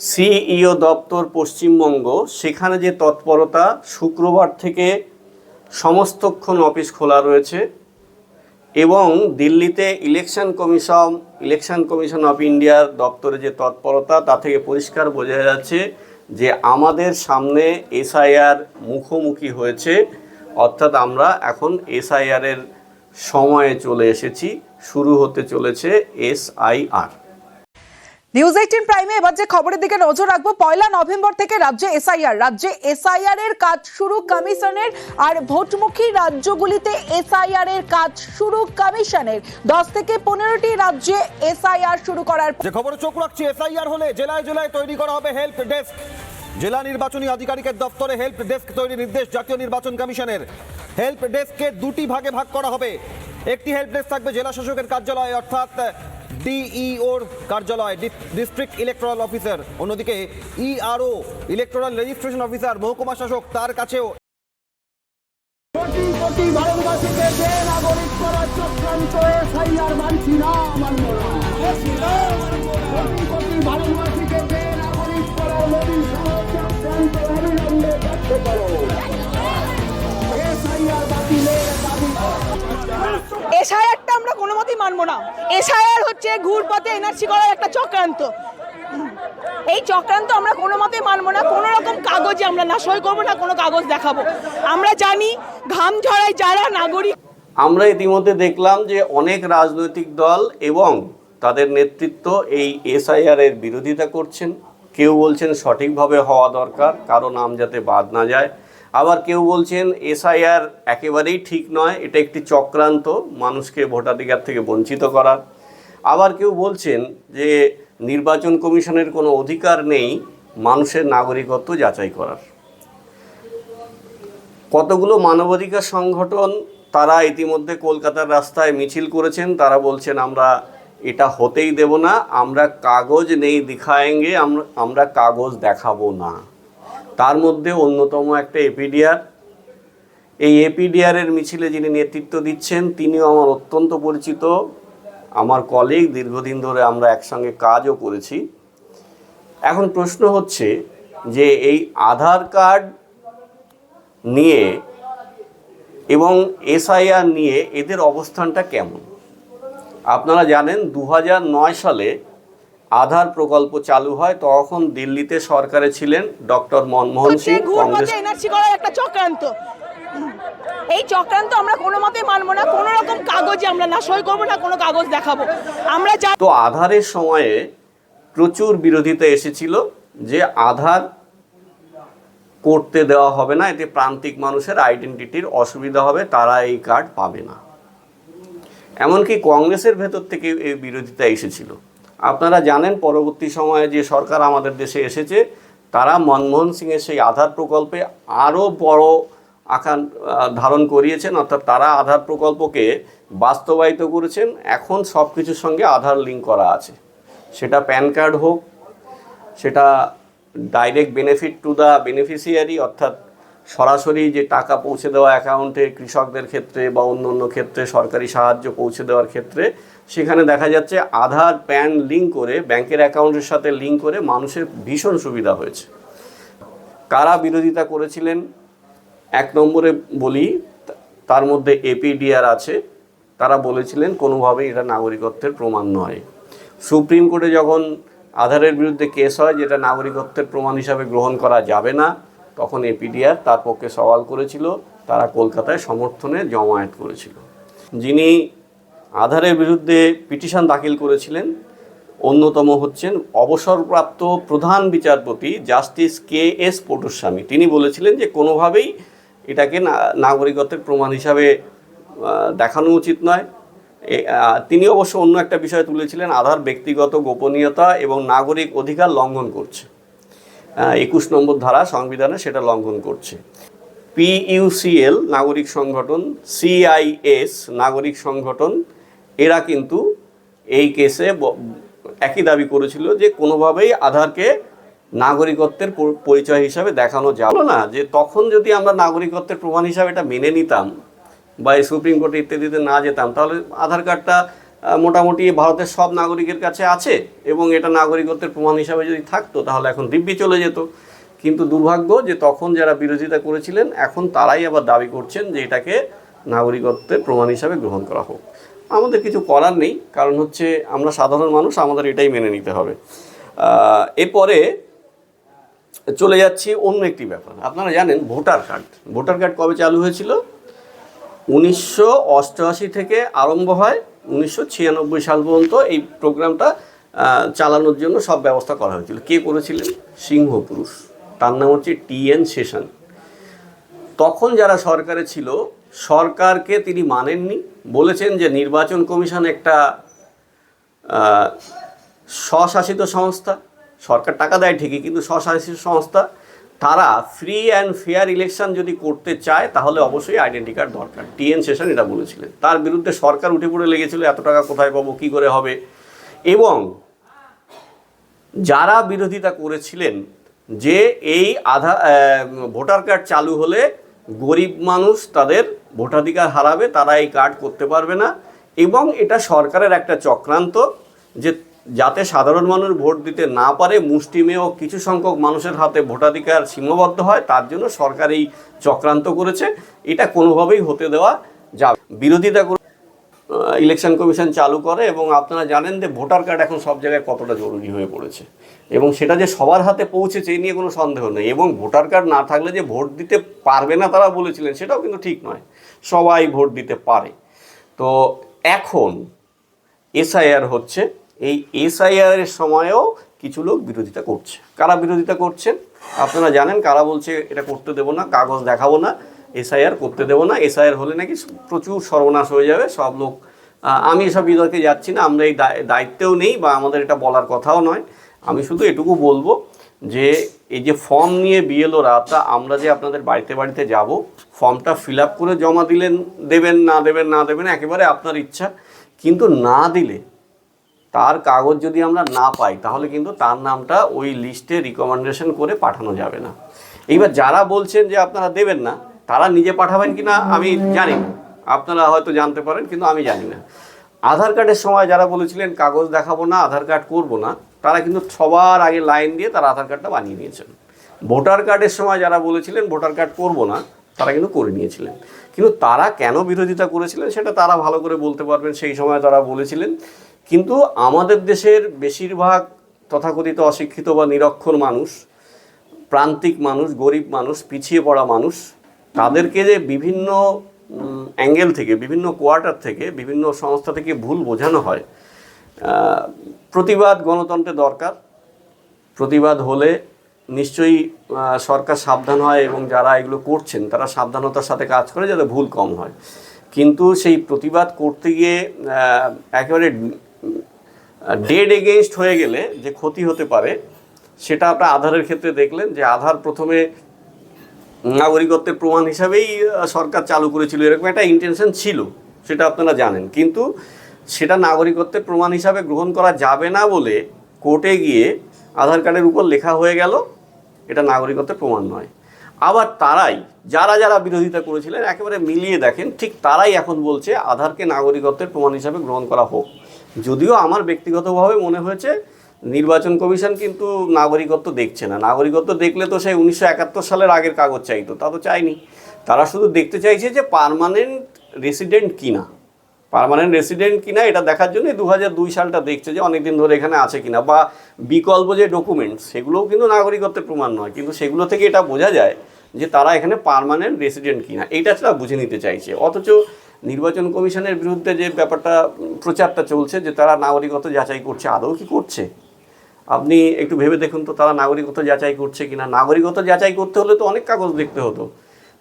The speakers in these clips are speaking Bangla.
সিইও দপ্তর পশ্চিমবঙ্গ, সেখানে যে তৎপরতা, শুক্রবার থেকে সমস্তক্ষণ অফিস খোলা রয়েছে এবং দিল্লিতে election commission election commission of ইন্ডিয়ার দপ্তরে যে তৎপরতা, তা থেকে পরিষ্কার বোঝা যাচ্ছে যে আমাদের সামনে এসআইআর মুখোমুখি হয়েছে। অর্থাৎ আমরা এখন এসআইআরের সময়ে চলে এসেছি, শুরু হতে চলেছে এসআইআর। নিউজ এইটিন প্রাইমে এবার যে খবরের দিকে নজর রাখব, পয়লা নভেম্বর থেকে রাজ্যে এসআইআর রাজ্যে এসআইআর এর কাজ শুরু কমিশনের, আর ভোটমুখী রাজ্যগুলিতে এসআইআর এর কাজ শুরু কমিশনের। দশ থেকে পনেরোটি রাজ্যে এসআইআর শুরু করার যে খবরে চোখ রাখছি এসআইআর হলে জেলায় জেলায় তৈরি করা হবে হেল্প ডেস্ক। জেলা নির্বাচনী আধিকারিকের দপ্তরে হেল্প ডেস্ক তৈরি নির্দেশ জাতীয় নির্বাচন কমিশনের। হেল্প ডেস্ককে দুটি ভাগে ভাগ করা হবে। একটি হেল্প ডেস্ক থাকবে জেলা শাসকের কার্যালয়, অর্থাৎ ডিইওর কার্যালয় ডিস্ট্রিক্ট ইলেকট্রাল অফিসার। অন্যদিকে ইআরও, ইলেকট্রাল রেজিস্ট্রেশন অফিসার, মহকুমা শাসক তার কাছেও। ভারতবাসীকে যে নাগরিক করার চক্রান্ত এসআইআর মানছি না না। কোটি কোটি ভারতবাসীকে যে নাগরিক করার মোদী সহ চক্রান্ত অবিলম্বে ব্যর্থ করো। এসআইআরটা আমরা কোনো মতেই মানবো না। এসআইআর হচ্ছে ঘুরপথে এনআরসি করার একটা চক্রান্ত। এই চক্রান্ত আমরা কোনো মতেই মানবো না। কোনো রকম কাগজে আমরা না, সই করব না, কোনো কাগজ দেখাবো। আমরা জানি ঘাম ঝরায় যারা নাগরিক আমরা ইতিমধ্যে দেখলাম যে অনেক রাজনৈতিক দল এবং তাদের নেতৃত্ব এই এসআইআর এর বিরোধিতা করছেন। কেউ বলছেন সঠিকভাবে হওয়া দরকার, কারও নাম যাতে বাদ না যায়। আবার কেউ বলছেন, এসআইআর একেবারেই ঠিক নয়, এটা একটি চক্রান্ত, মানুষকে ভোটাধিকার থেকে বঞ্চিত করার আবার কেউ বলছেন যে, নির্বাচন কমিশনের কোনো অধিকার নেই মানুষের নাগরিকত্ব যাচাই করার। কতগুলো মানবাধিকার সংগঠন তারা ইতিমধ্যে কলকাতার রাস্তায় মিছিল করেছেন, তারা বলছেন, আমরা এটা হতেই দেব না, আমরা কাগজ নেই দিখায়েঙ্গে আমরা আমরা কাগজ দেখাবো না। তার মধ্যে অন্যতম একটা এপিডিআর এই এপিডিআরের মিছিলে যিনি নেতৃত্ব দিচ্ছেন, তিনিও আমার অত্যন্ত পরিচিত। আমার কলিগ দীর্ঘদিন ধরে আমরা একসঙ্গে কাজও করেছি। এখন প্রশ্ন হচ্ছে যে এই আধার কার্ড নিয়ে এবং এসআইআর নিয়ে এদের অবস্থানটা কেমন? আপনারা জানেন দু সালে আধার প্রকল্প চালু হয় তখন দিল্লিতে সরকারে ছিলেন ডক্টর মনমোহন সিং কংগ্রেস এনআরসি করার একটা চক্রান্ত। এই চক্রান্ত আমরা কোনো মতেই মানবো না কোনো রকম কাগজে আমরা না সই করব না কোনো কাগজ দেখাবো। আমরা তো আধারের সময়ে প্রচুর বিরোধিতা এসেছিল যে আধার করতে দেওয়া হবে না এতে প্রান্তিক মানুষের আইডেন্টিটির অসুবিধা হবে তারা এই কার্ড পাবে না। এমনকি কংগ্রেসের ভেতর থেকে এই বিরোধিতা এসেছিল। আপনারা জানেন পরবর্তী সময়ে যে সরকার আমাদের দেশে এসেছে, তারা মনমোহন সিংয়ের সেই আধার প্রকল্পে আরও বড় আকার ধারণ করিয়েছেন। অর্থাৎ তারা আধার প্রকল্পকে বাস্তবায়িত করেছেন। এখন সব কিছুর সঙ্গে আধার লিঙ্ক করা আছে। সেটা প্যান কার্ড হোক, সেটা direct benefit to the beneficiary, অর্থাৎ সরাসরি যে টাকা পৌঁছে দেওয়া অ্যাকাউন্টে কৃষকদের ক্ষেত্রে বা অন্য অন্য ক্ষেত্রে সরকারি সাহায্য পৌঁছে দেওয়ার ক্ষেত্রে, সেখানে দেখা যাচ্ছে আধার প্যান লিঙ্ক করে, ব্যাংকের অ্যাকাউন্টের সাথে লিঙ্ক করে মানুষের ভীষণ সুবিধা হয়েছে। কারা বিরোধিতা করেছিলেন? এক নম্বরে বলি, তার মধ্যে এপিডিআর আছে। তারা বলেছিলেন কোনোভাবেই এটা নাগরিকত্বের প্রমাণ নয়। সুপ্রিম কোর্টে যখন আধারের বিরুদ্ধে কেস হয়, যেটা নাগরিকত্বের প্রমাণ হিসাবে গ্রহণ করা যাবে না তখন এপিডিআর তার পক্ষে সওয়াল করেছিল, তারা কলকাতায় সমর্থনে জমায়েত করেছিল। যিনি আধারের বিরুদ্ধে পিটিশন দাখিল করেছিলেন, অন্যতম হচ্ছেন অবসরপ্রাপ্ত প্রধান বিচারপতি জাস্টিস কে এস পটুস্বামী। তিনি বলেছিলেন যে কোনোভাবেই এটাকে নাগরিকত্বের প্রমাণ হিসাবে দেখানো উচিত নয়। তিনি অবশ্য অন্য একটা বিষয় তুলেছিলেন, আধার ব্যক্তিগত গোপনীয়তা এবং নাগরিক অধিকার লঙ্ঘন করছে। একুশ নম্বর ধারা সংবিধানে সেটা লঙ্ঘন করছে। পিইউসিএল, নাগরিক সংগঠন, সিআইএস, নাগরিক সংগঠন, এরা কিন্তু এই কেসে একই দাবি করেছিল যে কোনোভাবেই আধারকে নাগরিকত্বের পরিচয় হিসাবে দেখানো যাবে না। যে তখন যদি আমরা নাগরিকত্বের প্রমাণ হিসাবে এটা মেনে নিতাম বা সুপ্রিম কোর্টে ইত্যাদিতে না যেতাম, তাহলে আধার কার্ডটা মোটামুটি ভারতের সব নাগরিকের কাছে আছে এবং এটা নাগরিকত্বের প্রমাণ হিসাবে যদি থাকতো, তাহলে এখন দিব্যি চলে যেত। কিন্তু দুর্ভাগ্য যে তখন যারা বিরোধিতা করেছিলেন, এখন তারাই আবার দাবি করছেন যে এটাকে নাগরিকত্বের প্রমাণ হিসাবে গ্রহণ করা হোক। আমাদের কিছু করার নেই, কারণ হচ্ছে আমরা সাধারণ মানুষ, আমাদের এটাই মেনে নিতে হবে। এরপরে চলে যাচ্ছি অন্য একটি ব্যাপার। আপনারা জানেন ভোটার কার্ড। ভোটার কার্ড কবে চালু হয়েছিল? উনিশশো অষ্টআশি থেকে আরম্ভ হয় উনিশশো ছিয়ানব্বই সাল পর্যন্ত এই প্রোগ্রামটা চালানোর জন্য সব ব্যবস্থা করা হয়েছিল। কে করেছিলেন? সিংহ পুরুষ। তার নাম হচ্ছে টি এন শেষান তখন যারা সরকারে ছিল, সরকারকে তিনি মানেননি। বলেছেন যে নির্বাচন কমিশন একটা স্বশাসিত সংস্থা। সরকার টাকা দেয় ঠিকই, কিন্তু স্বশাসিত সংস্থা তারা ফ্রি অ্যান্ড ফেয়ার ইলেকশন যদি করতে চায়, তাহলে অবশ্যই আইডেন্টি কার্ড দরকার। টিএন সেশন এটা বলেছিলেন। তার বিরুদ্ধে সরকার উঠে পড়ে লেগেছিল, এত টাকা কোথায় পাবো, কী করে হবে? এবং যারা বিরোধিতা করেছিলেন, যে এই আধা ভোটার কার্ড চালু হলে গরিব মানুষ তাদের ভোটাধিকার হারাবে, তারা এই কার্ড করতে পারবে না। এবং এটা সরকারের একটা চক্রান্ত যে যাতে সাধারণ মানুষ ভোট দিতে না পারে, মুষ্টিমেয় কিছু সংখ্যক মানুষের হাতে ভোটাধিকার সীমাবদ্ধ হয়, তার জন্য সরকার এই চক্রান্ত করেছে। এটা কোনোভাবেই হতে দেওয়া যাবে বিরোধিতা করে ইলেকশন কমিশন চালু করে এবং আপনারা জানেন যে ভোটার কার্ড এখন সব জায়গায় কতটা জরুরি হয়ে পড়েছে। এবং সেটা যে সবার হাতে পৌঁছেছে, এই নিয়ে কোনো সন্দেহ নেই। এবং ভোটার কার্ড না থাকলে যে ভোট দিতে পারবে না তারা বলেছিলেন, সেটাও কিন্তু ঠিক নয়। সবাই ভোট দিতে পারে। তো এখন এসআইআর হচ্ছে। এই এসআইআর এর সময়ও কিছু লোক বিরোধিতা করছে। কারা বিরোধিতা করছেন? আপনারা জানেন, কারা বলছে এটা করতে দেবো না, কাগজ দেখাবো না, এসআইআর করতে দেবো না, এসআইআর হলে নাকি প্রচুর সর্বনাশ হয়ে যাবে, সব লোক আমি এসব বিতর্কে যাচ্ছি না, আমরা এই দায়- দায়িত্বেও নেই বা আমাদের এটা বলার কথাও নয়। আমি শুধু এটুকু বলব যে, এই যে ফর্ম নিয়ে বিএলওরা তা আমরা যে আপনাদের বাড়িতে বাড়িতে যাব, ফর্মটা ফিল আপ করে জমা দিলেন, দেবেন, না দেবেন না দেবেন, একেবারে আপনার ইচ্ছা। কিন্তু না দিলে তার কাগজ যদি আমরা না পাই, তাহলে কিন্তু তার নামটা ওই লিস্টে রিকমেন্ডেশন করে পাঠানো যাবে না। এইবার যারা বলছেন যে আপনারা দেবেন না, তারা নিজে পাঠাবেন কি না আমি জানি না। আপনারা হয়তো জানতে পারেন, কিন্তু আমি জানি না। আধার কার্ডের সময় যারা বলেছিলেন কাগজ দেখাবো না, আধার কার্ড করব না, তারা কিন্তু সবার আগে লাইন দিয়ে তারা আধার কার্ডটা বানিয়ে নিয়েছেন। ভোটার কার্ডের সময় যারা বলেছিলেন ভোটার কার্ড করব না, তারা কিন্তু করে নিয়েছিলেন। কিন্তু তারা কেন বিরোধিতা করেছিলেন, সেটা তারা ভালো করে বলতে পারবেন। সেই সময় তারা বলেছিলেন কিন্তু আমাদের দেশের বেশিরভাগ তথাকথিত অশিক্ষিত বা নিরক্ষর মানুষ, প্রান্তিক মানুষ, গরিব মানুষ, পিছিয়ে পড়া মানুষ, তাদেরকে যে বিভিন্ন অ্যাঙ্গেল থেকে, বিভিন্ন কোয়ার্টার থেকে, বিভিন্ন সংস্থা থেকে ভুল বোঝানো হয় প্রতিবাদ গণতন্ত্রে দরকার। প্রতিবাদ হলে নিশ্চয়ই সরকার সাবধান হয় এবং যারা এগুলো করছেন, তারা সাবধানতার সাথে কাজ করে যাতে ভুল কম হয়। কিন্তু সেই প্রতিবাদ করতে গিয়ে একেবারে ডেড এগেইনস্ট হয়ে গেলে যে ক্ষতি হতে পারে, সেটা আপনার আধারের ক্ষেত্রে দেখলেন যে আধার প্রথমে নাগরিকত্বের প্রমাণ হিসাবেই সরকার চালু করেছিল। এরকম একটা ইন্টেনশন ছিল, সেটা আপনারা জানেন। কিন্তু সেটা নাগরিকত্বের প্রমাণ হিসাবে গ্রহণ করা যাবে না বলে কোর্টে গিয়ে আধার কার্ডের উপর লেখা হয়ে গেল, এটা নাগরিকত্বের প্রমাণ নয়। আবার তারাই, যারা যারা বিরোধিতা করেছিলেন, একেবারে মিলিয়ে দেখেন, ঠিক তারাই এখন বলছে আধারকে নাগরিকত্বের প্রমাণ হিসাবে গ্রহণ করা হোক। যদিও আমার ব্যক্তিগতভাবে মনে হয়েছে নির্বাচন কমিশন কিন্তু নাগরিকত্ব দেখছে না। নাগরিকত্ব দেখলে তো সেই উনিশশো একাত্তর সালের আগের কাগজ চাইতো, তা তো চাইনি তারা শুধু দেখতে চাইছে যে পার্মানেন্ট রেসিডেন্ট কিনা। পার্মানেন্ট রেসিডেন্ট কিনা এটা দেখার জন্যই দু হাজার দুই সালটা দেখছে যে অনেক দিন ধরে এখানে আছে কিনা বা বিকল্প যে ডকুমেন্টস সেগুলোও কিন্তু নাগরিকত্বের প্রমাণ নয়। কিন্তু সেগুলো থেকে এটা বোঝা যায় যে তারা এখানে পারমানেন্ট রেসিডেন্ট কিনা। এইটা তারা বুঝে নিতে চাইছে। অথচ নির্বাচন কমিশনের বিরুদ্ধে যে ব্যাপারটা, প্রচারটা চলছে যে তারা নাগরিকত্ব যাচাই করছে, আদৌ কি করছে? আপনি একটু ভেবে দেখুন তো তারা নাগরিকত্ব যাচাই করছে কিনা? নাগরিকত্ব যাচাই করতে হলে তো অনেক কাগজ দেখতে হতো।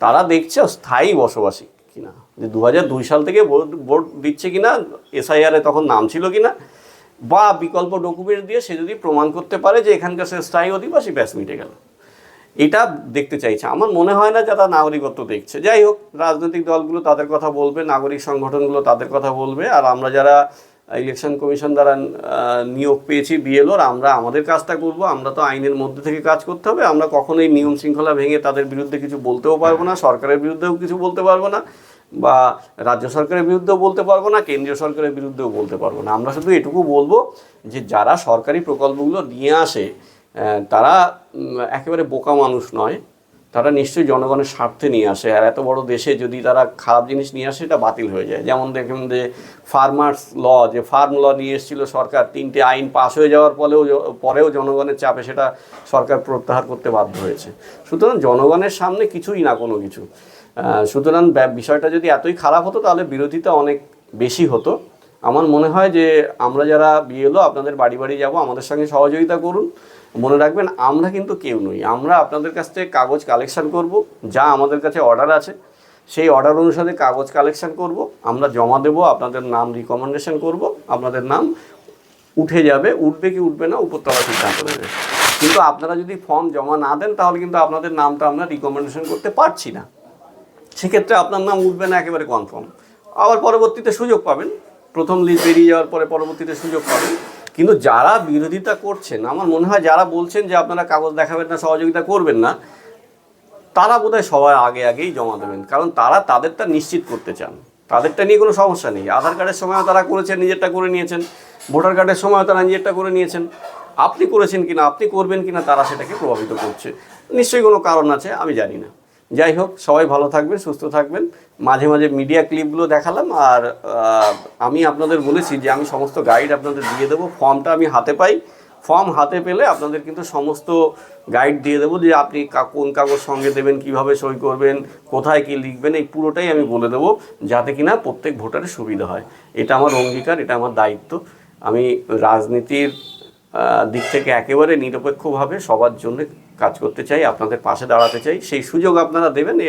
তারা দেখছে স্থায়ী বসবাসী কিনা? যে দু দুই সাল থেকে ভোট ভোট দিচ্ছে কিনা? এসআইআরে তখন নাম ছিল কিনা? বা বিকল্প ডকুমেন্ট দিয়ে সে যদি প্রমাণ করতে পারে যে এখানকার সে স্থায়ী অধিবাসী ব্যাস মিটে গেল। এটা দেখতে চাইছে। আমার মনে হয় না যারা নাগরিকত্ব দেখছে। যাই হোক, রাজনৈতিক দলগুলো তাদের কথা বলবে, নাগরিক সংগঠনগুলো তাদের কথা বলবে, আর আমরা যারা ইলেকশন কমিশন দ্বারা নিয়োগ পেয়েছি বিএলওর আমরা আমাদের কাজটা করব। আমরা তো আইনের মধ্যে থেকে কাজ করতে হবে। আমরা কখনোই নিয়ম শৃঙ্খলা ভেঙে তাদের বিরুদ্ধে কিছু বলতেও পারব না, সরকারের বিরুদ্ধেও কিছু বলতে পারব না, বা রাজ্য সরকারের বিরুদ্ধেও বলতে পারব না, কেন্দ্রীয় সরকারের বিরুদ্ধেও বলতে পারব না। আমরা শুধু এটুকু বলব যে, যারা সরকারি প্রকল্পগুলো নিয়ে আসে তারা একেবারে বোকা মানুষ নয়। তারা নিশ্চয়ই জনগণের স্বার্থে নিয়ে আসে। আর এত বড় দেশে যদি তারা খারাপ জিনিস নিয়ে আসে এটা বাতিল হয়ে যায়। যেমন দেখেন যে ফার্মার্স ল যে ফার্ম ল নিয়ে এসেছিল সরকার, তিনটে আইন পাশ হয়ে যাওয়ার পরেও পরেও জনগণের চাপে সেটা সরকার প্রত্যাহার করতে বাধ্য হয়েছে। সুতরাং জনগণের সামনে কিছুই না কোনো কিছু। সুতরাং বিষয়টা যদি এতই খারাপ হতো, তাহলে বিরোধিতা অনেক বেশি হতো। আমার মনে হয় যে আমরা যারা বিএলও, আপনাদের বাড়ি বাড়ি যাব, আমাদের সঙ্গে সহযোগিতা করুন। মনে রাখবেন, আমরা কিন্তু কেউ নই। আমরা আপনাদের কাছ থেকে কাগজ কালেকশান করব, যা আমাদের কাছে অর্ডার আছে। সেই অর্ডার অনুসারে কাগজ কালেকশান করব, আমরা জমা দেব, আপনাদের নাম রিকমেন্ডেশন করব, আপনাদের নাম উঠে যাবে, উঠবে কি উঠবে না, উপরতলা সিদ্ধান্ত নেবে। কিন্তু আপনারা যদি ফর্ম জমা না দেন, তাহলে কিন্তু আপনাদের নামটা আমরা রিকমেন্ডেশন করতে পারছি না। সেক্ষেত্রে আপনার নাম উঠবে না, একেবারে কনফার্ম আবার পরবর্তীতে সুযোগ পাবেন। প্রথম লিস্ট বেরিয়ে যাওয়ার পরে পরবর্তীতে সুযোগ পাবেন। কিন্তু যারা বিরোধিতা করছেন, আমার মনে হয় যারা বলছেন যে আপনারা কাগজ দেখাবেন না, সহযোগিতা করবেন না, তারা বোধহয় সবার আগে আগেই জমা দেবেন। কারণ তারা তাদেরটা নিশ্চিত করতে চান। তাদেরটা নিয়ে কোনো সমস্যা নেই। আধার কার্ডের সময়ও তারা করেছেন, নিজেরটা করে নিয়েছেন। ভোটার কার্ডের সময়ও তারা নিজেরটা করে নিয়েছেন। আপনি করেছেন কিনা, আপনি করবেন কিনা, তারা সেটাকে প্রভাবিত করছে। নিশ্চয়ই কোনো কারণ আছে, আমি জানি না। যাই হোক, সবাই ভালো থাকবেন, সুস্থ থাকবেন। মাঝে মাঝে মিডিয়া ক্লিপগুলো দেখালাম আর আমি আপনাদের বলেছি যে আমি সমস্ত গাইড আপনাদের দিয়ে দেবো। ফর্মটা আমি হাতে পাই। ফর্ম হাতে পেলে আপনাদের কিন্তু সমস্ত গাইড দিয়ে দেবো যে আপনি কোন কাগজ সঙ্গে দেবেন, কীভাবে সই করবেন, কোথায় কি লিখবেন, এই পুরোটাই আমি বলে দেবো যাতে কিনা প্রত্যেক ভোটারের সুবিধা হয়। এটা আমার অঙ্গীকার, এটা আমার দায়িত্ব। আমি রাজনীতির দিক থেকে একেবারে নিরপেক্ষভাবে সবার জন্য কাজ করতে চাই আপনাদের পাশে দাঁড়াতে চাই সেই সুযোগ আপনারা দেবেন এ